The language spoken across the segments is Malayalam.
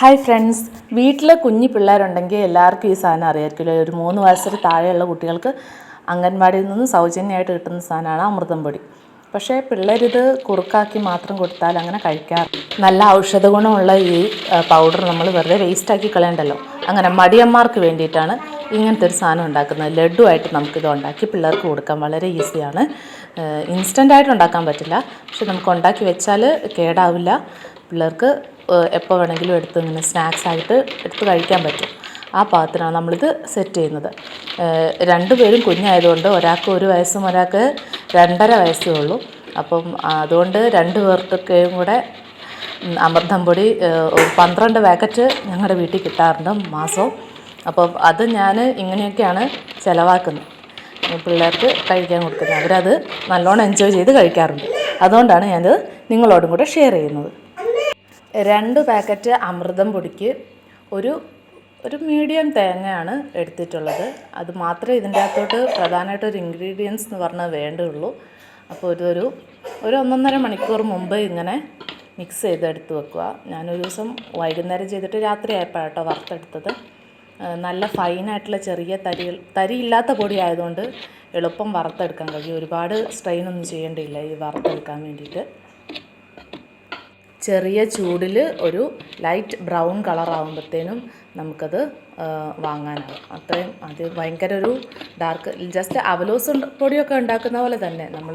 ഹായ് ഫ്രണ്ട്സ് വീട്ടിൽ കുഞ്ഞു പിള്ളേരുണ്ടെങ്കിൽ എല്ലാവർക്കും ഈ സാധനം അറിയാമായിരിക്കില്ല ഒരു മൂന്ന് വയസ്സിന് താഴെയുള്ള കുട്ടികൾക്ക് അംഗൻവാടിയിൽ നിന്ന് സൗജന്യമായിട്ട് കിട്ടുന്ന സാധനമാണ് അമൃതം പൊടി പക്ഷേ പിള്ളേരിത് കുറുക്കാക്കി മാത്രം കൊടുത്താൽ അങ്ങനെ കഴിക്കാറ്. നല്ല ഔഷധ ഗുണമുള്ള ഈ പൗഡർ നമ്മൾ വെറുതെ വേസ്റ്റാക്കി കളയണ്ടല്ലോ. അങ്ങനെ മടിയന്മാർക്ക് വേണ്ടിയിട്ടാണ് ഇങ്ങനത്തെ ഒരു സാധനം ഉണ്ടാക്കുന്നത്. ലഡു ആയിട്ട് നമുക്കിത് ഉണ്ടാക്കി പിള്ളേർക്ക് കൊടുക്കാൻ വളരെ ഈസിയാണ്. ഇൻസ്റ്റന്റായിട്ട് ഉണ്ടാക്കാൻ പറ്റില്ല. പക്ഷെ നമുക്ക് ഉണ്ടാക്കി വെച്ചാൽ കേടാവില്ല. പിള്ളേർക്ക് എപ്പോൾ വേണമെങ്കിലും എടുത്ത് ഇങ്ങനെ സ്നാക്സ് ആയിട്ട് എടുത്ത് കഴിക്കാൻ പറ്റും. ആ പാത്രമാണ് നമ്മളിത് സെറ്റ് ചെയ്യുന്നത്. രണ്ടുപേരും കുഞ്ഞായതുകൊണ്ട് ഒരാൾക്ക് ഒരു വയസ്സും ഒരാൾക്ക് രണ്ടര വയസ്സേ ഉള്ളൂ. അപ്പം അതുകൊണ്ട് രണ്ട് പേർക്കൊക്കെയും കൂടെ അമൃതം പൊടി പന്ത്രണ്ട് പാക്കറ്റ് ഞങ്ങളുടെ വീട്ടിൽ കിട്ടാറുണ്ട് മാസവും. അപ്പം അത് ഞാൻ ഇങ്ങനെയൊക്കെയാണ് ചിലവാക്കുന്നത്. പിള്ളേർക്ക് കഴിക്കാൻ കൊടുക്കുന്നത്. അവരത് നല്ലോണം എൻജോയ് ചെയ്ത് കഴിക്കാറുണ്ട്. അതുകൊണ്ടാണ് ഞാനത് നിങ്ങളോടും കൂടെ ഷെയർ ചെയ്യുന്നത്. രണ്ട് പാക്കറ്റ് അമൃതം പൊടിക്ക് ഒരു ഒരു മീഡിയം തേങ്ങയാണ് എടുത്തിട്ടുള്ളത്. അത് മാത്രമേ ഇതിന്റെ അകത്തോട്ട് പ്രധാനമായിട്ട് ഒരു ഇൻഗ്രീഡിയൻസ് എന്ന് പറഞ്ഞാൽ വേണ്ടുള്ളൂ. അപ്പോൾ ഇതൊരു ഒരു ഒന്നൊന്നര മണിക്കൂർ മുമ്പ് ഇങ്ങനെ മിക്സ് ചെയ്തെടുത്ത് വെക്കുക. ഞാനൊരു ദിവസം വൈകുന്നേരം ചെയ്തിട്ട് രാത്രി ആയപ്പോഴാണ് കേട്ടോ വറുത്തെടുത്തത്. നല്ല ഫൈനായിട്ടുള്ള ചെറിയ തരി തരിയില്ലാത്ത പൊടി ആയതുകൊണ്ട് എളുപ്പം വറുത്തെടുക്കാൻ കഴിയും. ഒരുപാട് സ്ട്രെയിനൊന്നും ചെയ്യേണ്ടിയില്ല ഈ വറുത്തെടുക്കാൻ വേണ്ടിയിട്ട്. ചെറിയ ചൂടിൽ ഒരു ലൈറ്റ് ബ്രൗൺ കളർ ആകുമ്പോഴത്തേനും നമുക്കത് വാങ്ങാനാവും. അത്രയും അത് ഭയങ്കര ഒരു ഡാർക്ക് ജസ്റ്റ് അവലോസ് പൊടിയൊക്കെ ഉണ്ടാക്കുന്ന പോലെ തന്നെ നമ്മൾ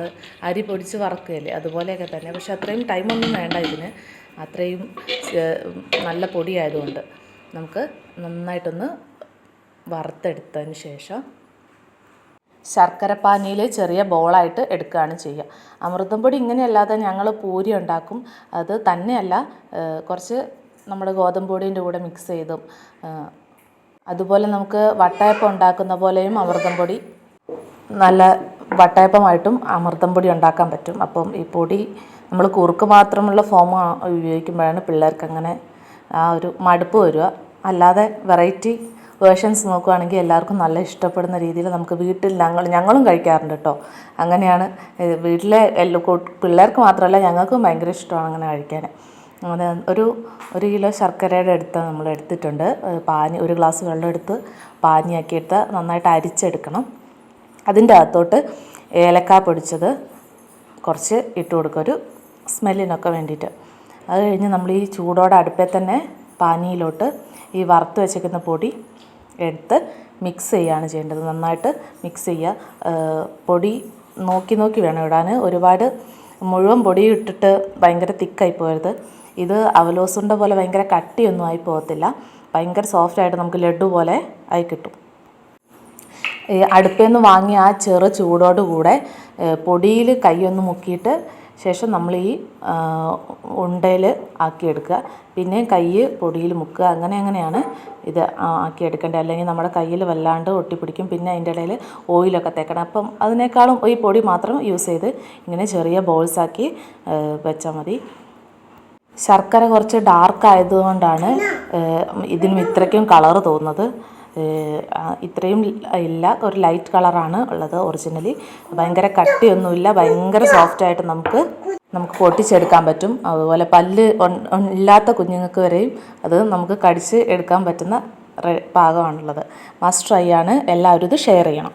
അരി പൊടിച്ച് വറക്കുകയല്ലേ അതുപോലെയൊക്കെ തന്നെ. പക്ഷെ അത്രയും ടൈമൊന്നും വേണ്ട ഇതിന്. അത്രയും നല്ല പൊടിയായതുകൊണ്ട് നമുക്ക് നന്നായിട്ടൊന്ന് വറുത്തെടുത്തതിന് ശേഷം ശർക്കര പാനിയിൽ ചെറിയ ബോളായിട്ട് എടുക്കുകയാണ് ചെയ്യുക. അമൃതം പൊടി ഇങ്ങനെയല്ലാതെ ഞങ്ങൾ പൂരി ഉണ്ടാക്കും. അത് തന്നെയല്ല കുറച്ച് നമ്മുടെ ഗോതമ്പ് പൊടീന്റെ കൂടെ മിക്സ് ചെയ്തും. അതുപോലെ നമുക്ക് വട്ടയപ്പം ഉണ്ടാക്കുന്ന പോലെയും അമൃതം പൊടി നല്ല വട്ടയപ്പമായിട്ടും അമൃതം പൊടി ഉണ്ടാക്കാൻ പറ്റും. അപ്പം ഈ പൊടി നമ്മൾ കുറുക്ക് മാത്രമുള്ള ഫോം ഉപയോഗിക്കുമ്പോഴാണ് പിള്ളേർക്ക് അങ്ങനെ ആ ഒരു മടുപ്പ് വരിക. അല്ലാതെ വെറൈറ്റി വേർഷൻസ് നോക്കുകയാണെങ്കിൽ എല്ലാവർക്കും നല്ല ഇഷ്ടപ്പെടുന്ന രീതിയിൽ നമുക്ക് വീട്ടിൽ ഞങ്ങൾ ഞങ്ങളും കഴിക്കാറുണ്ട് കേട്ടോ. അങ്ങനെയാണ് വീട്ടിലെ എല്ലാ പിള്ളേർക്ക് മാത്രമല്ല ഞങ്ങൾക്കും ഭയങ്കര ഇഷ്ടമാണ് അങ്ങനെ കഴിക്കാൻ. അങ്ങനെ ഒരു ഒരു കിലോ ശർക്കരയുടെ അടുത്ത് നമ്മൾ എടുത്തിട്ടുണ്ട്. പാനി ഒരു ഗ്ലാസ് വെള്ളം എടുത്ത് പാനിയാക്കി എടുത്ത് നന്നായിട്ട് അരിച്ചെടുക്കണം. അതിന്റെ അകത്തോട്ട് ഏലക്ക പൊടിച്ചത് കുറച്ച് ഇട്ട് കൊടുക്കുക ഒരു സ്മെല്ലിനൊക്കെ വേണ്ടിയിട്ട്. അത് കഴിഞ്ഞ് നമ്മൾ ഈ ചൂടോടെ അടുപ്പേ തന്നെ പാനിയിലോട്ട് ഈ വറുത്ത് വെച്ചേക്കുന്ന പൊടി എടുത്ത് മിക്സ് ചെയ്യുകയാണ് ചെയ്യേണ്ടത്. നന്നായിട്ട് മിക്സ് ചെയ്യുക. പൊടി നോക്കി നോക്കി വേണം ഇടാൻ. ഒരുപാട് മുഴുവൻ പൊടി ഇട്ടിട്ട് ഭയങ്കര തിക്കായി പോകരുത്. ഇത് അവലോസുണ്ട പോലെ ഭയങ്കര കട്ടിയൊന്നും ആയി പോകത്തില്ല. ഭയങ്കര സോഫ്റ്റായിട്ട് നമുക്ക് ലഡു പോലെ ആയി കിട്ടും. ഈ അടുപ്പിൽ നിന്ന് വാങ്ങിയ ആ ചെറു ചൂടോടുകൂടെ പൊടിയിൽ കൈയൊന്ന് മുക്കിയിട്ട് ശേഷം നമ്മൾ ഈ ഉണ്ടയിൽ ആക്കിയെടുക്കുക. പിന്നെ കൈ പൊടിയിൽ മുക്കുക. അങ്ങനെ അങ്ങനെയാണ് ഇത് ആക്കിയെടുക്കേണ്ടത്. അല്ലെങ്കിൽ നമ്മുടെ കയ്യിൽ വല്ലാണ്ട് ഒട്ടിപ്പിടിക്കും. പിന്നെ അതിന്റെ ഇടയിൽ ഓയിലൊക്കെ തേക്കണം. അപ്പം അതിനേക്കാളും ഈ പൊടി മാത്രം യൂസ് ചെയ്ത് ഇങ്ങനെ ചെറിയ ബോൾസ് ആക്കി വെച്ചാൽ മതി. ശർക്കര കുറച്ച് ഡാർക്ക് ആയതുകൊണ്ടാണ് ഇതിനും ഇത്രയ്ക്കും കളറ് തോന്നുന്നത്. ഇത്രയും ഇല്ല. ഒരു ലൈറ്റ് കളറാണ് ഉള്ളത് ഒറിജിനലി ഭയങ്കര കട്ടിയൊന്നുമില്ല. ഭയങ്കര സോഫ്റ്റായിട്ട് നമുക്ക് നമുക്ക് പൊട്ടിച്ചെടുക്കാൻ പറ്റും. അതുപോലെ പല്ല് ഇല്ലാത്ത കുഞ്ഞുങ്ങൾക്ക് വരെയും അത് നമുക്ക് കടിച്ച് എടുക്കാൻ പറ്റുന്ന പാകമാണുള്ളത്. മസ്റ്റ് ട്രൈ ആണ്. എല്ലാവരും ഇത് ഷെയർ ചെയ്യണം.